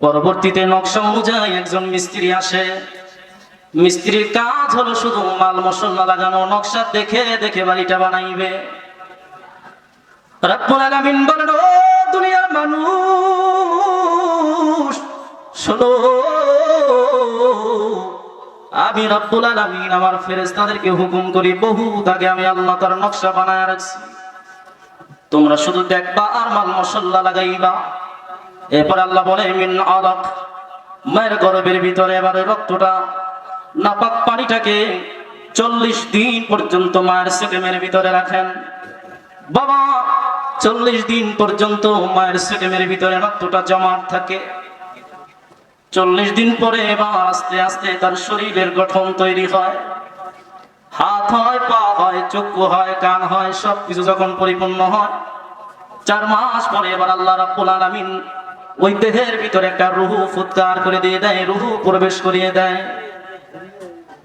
পরবর্তীতে নকশা অনুযায়ী একজন মিস্ত্রি আসে। মিস্ত্রির কাজ হলো শুধু মাল মশলা লাগানো, নকশা দেখে দেখে বাড়িটা বানাইবে। রব্বুল আলামিন দুনিয়ার মানুষ, শোনো, আমি রব্বুল আলামিন, আমার ফেরেশতাদেরকে হুকুম করি বহু আগে আমি আল্লাহ তার নকশা বানায় রাখছি। তোমরা শুধু দেখবা আর মাল মশলা লাগাইবা। এরপর আল্লাহ বলে, মিন মায়ের গর্ভের ভিতরে এবারে রক্তটা, নাপাক পানিটাকে চল্লিশ দিন পর্যন্ত মায়ের সেকেমের ভিতরে রাখেন। বাবা, চল্লিশ দিন পর্যন্ত মায়ের সেকেমের ভিতরে রক্তটা জমা থাকে। চল্লিশ দিন পরে এবার আস্তে আস্তে তার শরীরের গঠন তৈরি হয়। হাত হয়, পা হয় চক্ষু হয়, কান হয়, সবকিছু যখন পরিপূর্ণ হয়, চার মাস পরে এবার আল্লাহ রাব্বুল আলামিন ওই দেহের ভিতরে একটা রুহু ফুৎকার করে দিয়ে দেয়, রুহু প্রবেশ করিয়ে দেয়।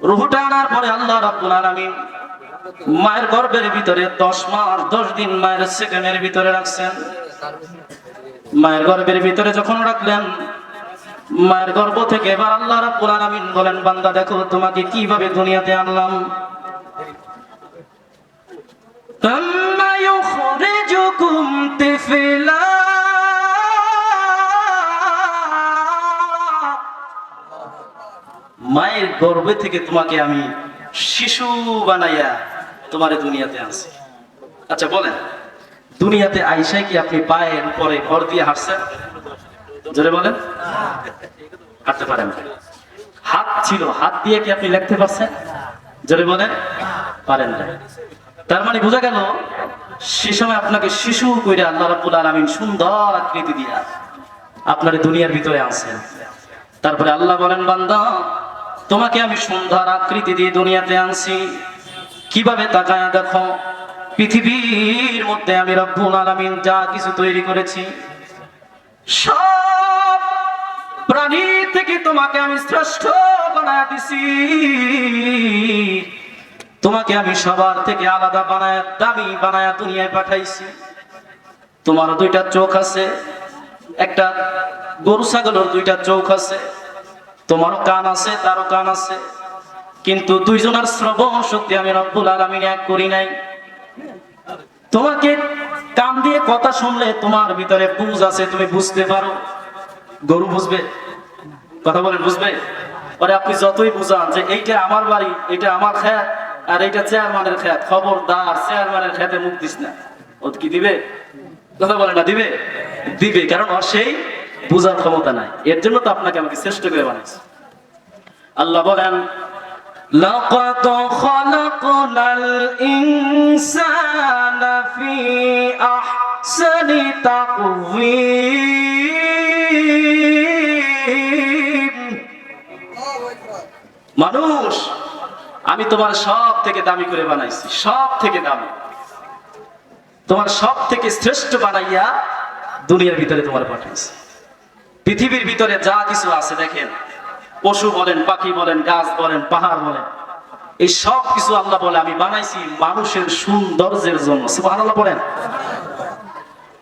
রুহুটা আনার পরে আল্লাহ রাব্বুল আলামিন মায়ের গর্ভের ভিতরে দশ মাস, দশ দিন মায়ের সেকেন্ডের ভিতরে রাখছেন। মায়ের গর্ভের ভিতরে যখন রাখলেন, মায়ের গর্ব থেকে এবার আল্লাহ রাব্বুল আলামিন বলেন, বান্দা দেখো তোমাকে কীভাবে দুনিয়াতে আনলাম। তাম্মা ইউখরিজুকুম তিফলা মায়ের গর্ভে থেকে তোমাকে আমি শিশু বানাইয়া তোমার দুনিয়াতে আনছি। আচ্ছা বলেন, দুনিয়াতে আইসায় কি আপনি পায়ের উপরে ভর দিয়ে হাঁটছেন? জোরে বলেন। হাঁটতে পারেন হাত ছিল, হাত দিয়ে কি আপনি লিখতে পারছেন? জোরে বলেন। পারেন তার মানে বোঝা গেল, সে সময় আপনাকে শিশু কইরা আল্লাহ রাব্বুল আলামিন সুন্দর আকৃতি দিয়া আপনার দুনিয়ার ভিতরে আনছেন। তারপরে আল্লাহ বলেন, বান্দা তোমাকে আমি সুন্দর আকৃতি দিয়ে দুনিয়াতে আনছি। কীভাবে তাকায়া দেখো? পৃথিবীর মধ্যে আমি রব্বুল আলামিন যা কিছু তৈরি করেছি, সব প্রাণী থেকে তোমাকে আমি শ্রেষ্ঠ বানায় দিছি। তোমাকে আমি সবার থেকে আলাদা বানায়, দামি বানায় দুনিয়ায় পাঠাইছি। তোমার দুইটা চোখ আছে, একটা গরু ছাগলের দুইটা চোখ আছে তোমারও কান আছে, তারও কান আছে। কিন্তু দুইজনের শ্রবণ শক্তি আমি রব্বুল আলামিন এক করি নাই। তোমাকে কান দিয়ে কথা শুনলে তোমার ভিতরে বুঝ আছে, তুমি বুঝতে পারো। গরু বুঝবে? কথা বলে বুঝবে? পরে আপনি যতই বুঝান যে এইটা আমার বাড়ি এটা আমার খেত, আর এইটা চেয়ারম্যানের খেত। খবরদার, চেয়ারম্যানের খেতে মুখ দিস না। ও কি দিবে? কথা বলে না, দিবে? দিবে। কারণ সেই বুঝার ক্ষমতা নাই এর জন্য তো আপনাকে আমাকে শ্রেষ্ঠ করে বানাইছে আল্লাহ বলেন لقد خلقنا الإنسان في أحسن تقويم মানুষ আমি তোমার সব থেকে দামি করে বানাইছি সব থেকে দামি তোমার সব থেকে শ্রেষ্ঠ বানাইয়া দুনিয়ার ভিতরে তোমার পাঠাইছি পৃথিবীর ভিতরে যা কিছু আছে দেখেন। পশু বলেন, পাখি বলেন, গাছ বলেন, পাহাড় বলেন। এই সব কিছু আল্লাহ বলে, আমি বানাইছি মানুষের সৌন্দর্যের জন্য। সুবহানাল্লাহ বলেন।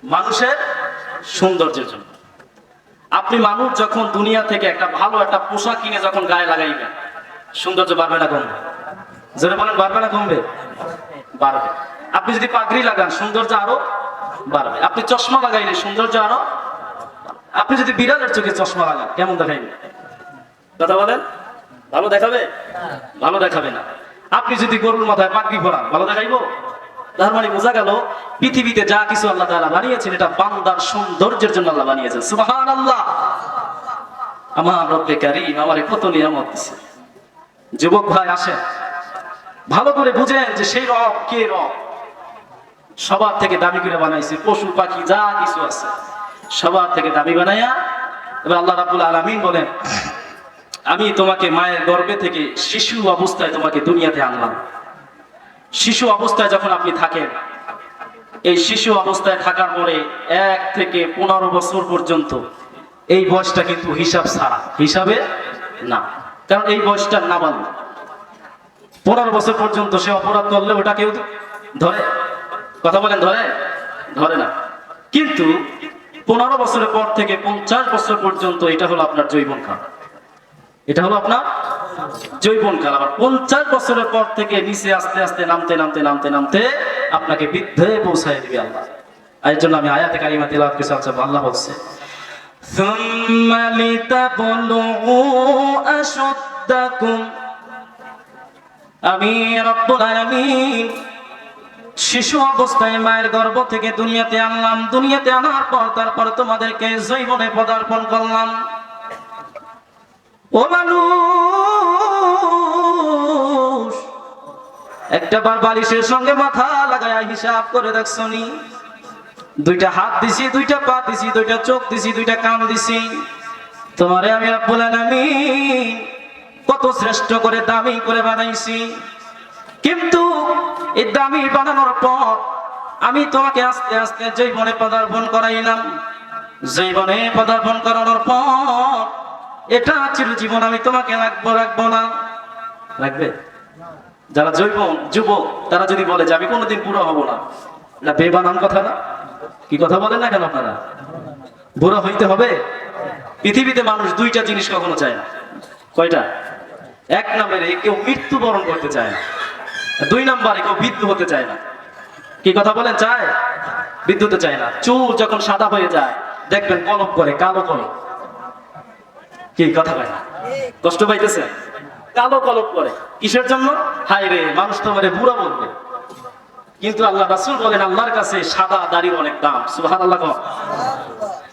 মানুষের সৌন্দর্যের জন্য। আপনি মানুষ যখন দুনিয়া থেকে একটা ভালো একটা পোশাক কিনে যখন গায়ে লাগাইবেন, সৌন্দর্য বাড়বে না কমবে? জোরে বলেন, বাড়বে না কমবে? বাড়বে। আপনি যদি পাগড়ি লাগান, সৌন্দর্য আরও বাড়বে। আপনি চশমা লাগাইলে সৌন্দর্য আরও আপনি যদি বিড়ালের চোখে চশমা লাগান, কেমন দেখাইবে? কথা বলেন? ভালো দেখাবে? ভালো দেখাবে না। আপনি যদি গরুর মাথায় পাগড়ি ভরান ভালো দেখাইবো? তার মানে বোঝা গেল, পৃথিবীতে যা কিছু আল্লাহ বানিয়েছেন, এটা বান্দার সৌন্দর্যের জন্য আল্লাহ বানিয়েছেন। আমার রব্বে কত নিয়ামত দিছে। যুবক ভাই আসেন। ভালো করে বুঝেন যে সেই রব কে রব? সবার থেকে দাবি করে বানাইছে, পশু পাখি, যা কিছু আছে। সবার থেকে দাবি বানাইয়া এবার আল্লাহ রাব্বুল আলামিন বলেন, আমি তোমাকে মায়ের গর্ভে থেকে শিশু অবস্থায় তোমাকে দুনিয়াতে আনলাম। শিশু অবস্থায় যখন আপনি থাকেন, এই শিশু অবস্থায় থাকার পরে এক থেকে পনেরো বছর পর্যন্ত এই বয়সটা কিন্তু হিসাব ছাড়া, হিসাবে না। কারণ এই বয়সটা না বান্ধব পনেরো বছর পর্যন্ত সে অপরাধ করলে ওটা কেউ ধরে। কথা বলেন ধরে? ধরে না। কিন্তু পনেরো বছরের পর থেকে পঞ্চাশ বছর পর্যন্ত এটা হলো আপনার জৈবন কাল এটা হলো আপনার জৈবন কাল আবার পঞ্চাশ বছরের পর থেকে নিচে আস্তে আস্তে নামতে নামতে নামতে নামতে আপনাকে বৃদ্ধে পৌঁছায় দিবে আল্লাহ আর এর জন্য আমি আয়াতে কারিমা তেলাওয়াত করেছি আচ্ছা আল্লাহ বলছে ثم لتبلغوا أشدكم আমি রব্বুল আলামিন শিশু অবস্থায় মায়ের গর্ভ থেকে দুনিয়াতে আনলাম। দুনিয়াতে আনার পর তারপর তোমাদেরকে জৈবনে পদার্পণ করলাম। ও মানুষ, একটা বার বালিশের সঙ্গে মাথা লাগায় হিসাব করে দেখছ নি দুইটা হাত দিছি, দুইটা পা দিছি, দুইটা চোখ দিছি, দুইটা কান দিছি। তোমারে আমি রব্বুল আলামিন কত শ্রেষ্ঠ করে দামি করে বানাইছি। কিন্তু এই দামি বানানোর পর আমি তোমাকে আস্তে আস্তে জৈবনে পদার্পণ করাইলাম। জৈবনে পদার্পণ করানোর পর এটা চিরজীবন আমি তোমাকে রাখব রাখব না। রাখবে? যারা জৈব যুবক, তারা যদি বলে যে আমি কোনোদিন বুড়ো হব না, এটা বেবানান কথা না? কি কথা বলেন না কেন আপনারা? বুড়ো হইতে হবে? পৃথিবীতে মানুষ দুইটা জিনিস কখনো চায় না। কয়টা? এক নম্বরে কেউ মৃত্যুবরণ করতে চায় না। দুই নম্বরে কেউ বৃদ্ধ হতে চায় না। কি কথা বলেন চায়? বৃদ্ধ হতে চায় না। চুল যখন সাদা হয়ে যায়, দেখবেন কলপ করে, কালো কলপ কি কথা না কষ্ট পাইতেছে কালো কলপ করে। কিসের জন্য? হাই রে, মানুষ তো মানে বুড়া বলবে। কিন্তু আল্লাহ রাসুল বলেন, আল্লাহর কাছে সাদা দাড়ির অনেক দাম। সুহান আল্লাহ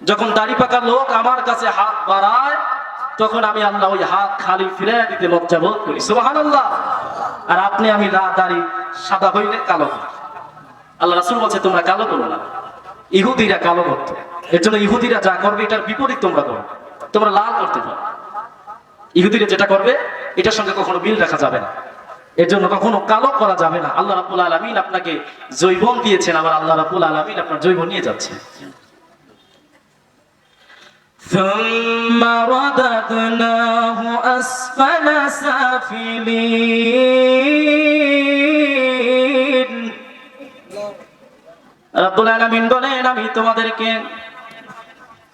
যখন দাড়ি পাকা লোক আমার কাছে হাত বাড়ায়, তখন আমি আল্লাহ ওই হাত খালি ফিরে দিতে লজ্জা বোধ করি। সুহান আল্লাহ আর আপনি আমি না দাড়ি সাদা হইলে কালো করি আল্লাহ রাসুল বলছে, তোমরা কালো করো না। ইহুদিরা কালো করতো। এর জন্য ইহুদিরা যা করবে, এটার বিপরীত তোমরা করো। তোমরা লাল করতে পারো। ইহুদিরা যেটা করবে, এটার সঙ্গে কখনো মিল রাখা যাবে না। এর জন্য কখনো কালো করা যাবে না। আল্লাহ রাবুল আলমিন আপনাকে জৈবন দিয়েছেন। আবার আল্লাহ রাবুল আলমিন আপনার জৈবন নিয়ে যাচ্ছে ثم رددناه أسفل سافلين রাব্বুল আলামিন বলেন আমি তোমাদেরকে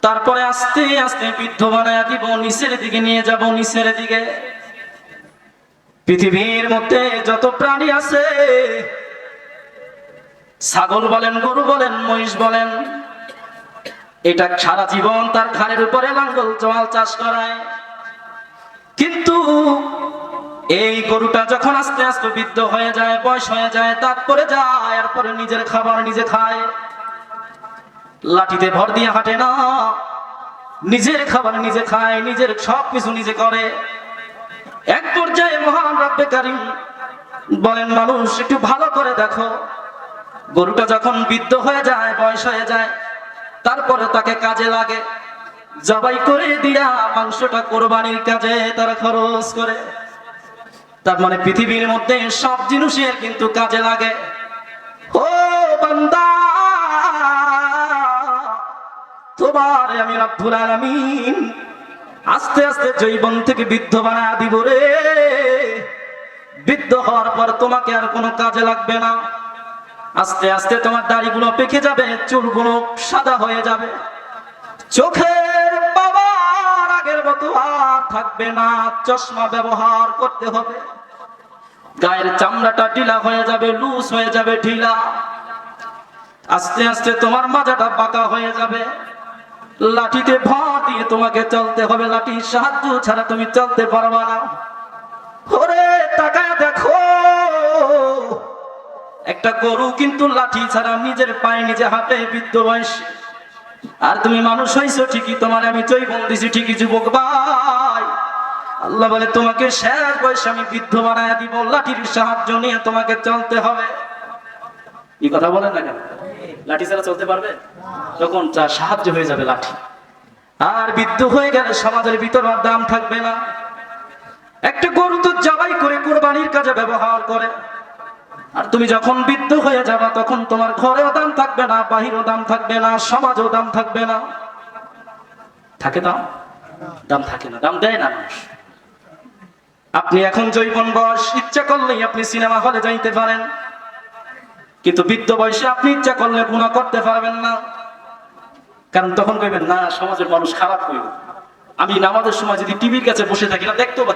তারপরে আস্তে আস্তে বৃদ্ধ বানায় দিব নিচের দিকে নিয়ে যাব নিচের দিকে পৃথিবীর মধ্যে যত প্রাণী আছে ছাগল বলেন গরু বলেন মহিষ বলেন এটা সারা জীবন তার ঘাড়ের উপরে লাঙ্গল জল চাষ করায়। কিন্তু এই গরুটা যখন আস্তে আস্তে বৃদ্ধ হয়ে যায়, বয়স হয়ে যায়, তারপরে যায় এরপরে নিজের খাবার নিজে খায়। লাঠিতে ভর দিয়ে হাঁটে না, নিজের খাবার নিজে খায়, নিজের সব কিছু নিজে করে। এক পর্যায়ে মহান রব্বে কারিম বলেন, মানুষ, একটু ভালো করে দেখো। গরুটা যখন বৃদ্ধ হয়ে যায়, বয়স হয়ে যায় তারপরে তাকে কাজে লাগে। জবাই করে দিয়া মাংসটা কোরবানির কাজে তারা খরচ করে। তার মানে পৃথিবীর মধ্যে সব জিনিসের কিন্তু কাজে লাগে। ও বান্দা, তোমার আমি রব্বুল আলামিন আস্তে আস্তে জৈবন থেকে বৃদ্ধ বানা দিব রে। বৃদ্ধ হওয়ার পর তোমাকে আর কোনো কাজে লাগবে না। আস্তে আস্তে তোমার দাড়িগুলো পেকে যাবে, চুলগুলো সাদা হয়ে যাবে। চোখের বাবার আগের মতো আর থাকবে না, চশমা ব্যবহার করতে হবে। গায়ের চামড়াটা ঢিলা হয়ে যাবে, লুজ হয়ে যাবে, ঢিলা। আস্তে আস্তে তোমার মাজাটা বাঁকা হয়ে যাবে। লাঠিতে ভর দিয়ে তোমাকে চলতে হবে, লাঠির সাহায্য ছাড়া তুমি চলতে পারবা না। ওরে, তাকায় দেখো। একটা গরু কিন্তু লাঠি ছাড়া নিজের পায়ে নিজে হাঁটে, বৃদ্ধ বয়স। আর তুমি মানুষ হইছো ঠিকই, তোমার আমি জৈবন দিছি ঠিকই, যুবক ভাই। আল্লাহ বলে, তোমাকে শেষ বয়সে আমি বৃদ্ধ বানায় দিব, লাঠির সাহায্য নিয়ে তোমাকে চলতে হবে। এই কথা বলেন না কেন? লাঠি ছাড়া চলতে পারবে? তখন তার সাহায্য হয়ে যাবে লাঠি। আর বৃদ্ধ হয়ে গেলে সমাজের ভিতর আর দাম থাকবে না। একটা গরু তো জবাই করে, কোরবানির কাজে ব্যবহার করে। আর তুমি যখন বৃদ্ধ হয়ে যাবা, তখন তোমার ঘরেও দাম থাকবে না, বাহিরও দাম থাকবে না, সমাজেও দাম থাকবে না। থাকে দাম? দাম থাকে না, দাম দেয় না মানুষ। আপনি এখন জৈবন বয়স, ইচ্ছা করলেই আপনি সিনেমা হলে যাইতে পারেন। কিন্তু বৃদ্ধ বয়সে আপনি ইচ্ছা করলে গুণা করতে পারবেন না। কারণ তখন কইবেন, না, সমাজের মানুষ খারাপ কইব আমি নামাজের সময় যদি টিভির কাছে বসে থাকি না, দেখতেও বা?